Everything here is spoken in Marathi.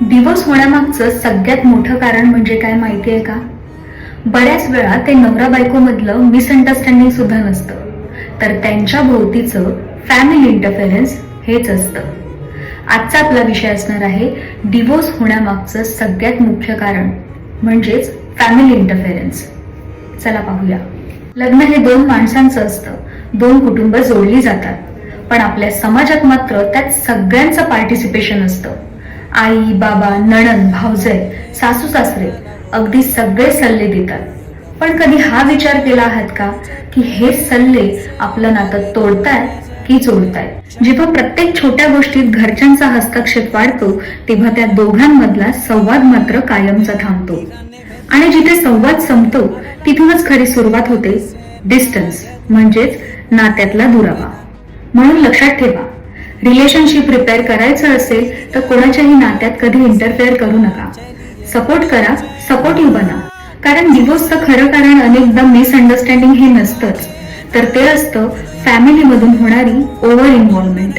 डिवोर्स होण्यामागचं सगळ्यात मोठं कारण म्हणजे काय माहिती आहे का? बऱ्याच वेळा ते नवरा बायको मधलं मिसअंडरस्टँडिंग सुद्धा नसतं. तर त्यांच्या भोवतीचं फॅमिली इंटरफेरन्स हेच असतं. आजचा आपला विषय असणार आहे डिवोर्स होण्यामागचं सगळ्यात मुख्य कारण म्हणजेच फॅमिली इंटरफेरन्स चला पाहूया. लग्न हे दोन माणसांचं असतं. दोन कुटुंब जोडली जातात. पण आपल्या समाजात मात्र त्यात सगळ्यांचं पार्टिसिपेशन असतं. आई बाबा नणन भावजय सासू सासरे अगदी सगळे सल्ले देतात. पण कधी हा विचार केला आहात का की हे सल्ले आपलं नातं तोडताय की जोडताय जेव्हा प्रत्येक छोट्या गोष्टीत घरच्यांचा हस्तक्षेप वाढतो तेव्हा त्या दोघांमधला संवाद मात्र कायमचा थांबतो. आणि जिथे संवाद संपतो तिथूनच खरी सुरुवात होते. डिस्टन्स म्हणजेच नात्यातला दुरावा. म्हणून लक्षात ठेवा रिलेशनशिप रिपेअर करायचं असेल तर कोणाच्याही नात्यात कधी इंटरफेअर करू नका. सपोर्ट करा सपोर्टिव्ह बना. कारण डिवोर्सचं खरं कारण अनेकदा मिसअंडरस्टँडिंग हे नसतंच. तर ते असतं फॅमिलीमधून होणारी ओव्हर इन्व्हॉल्वमेंट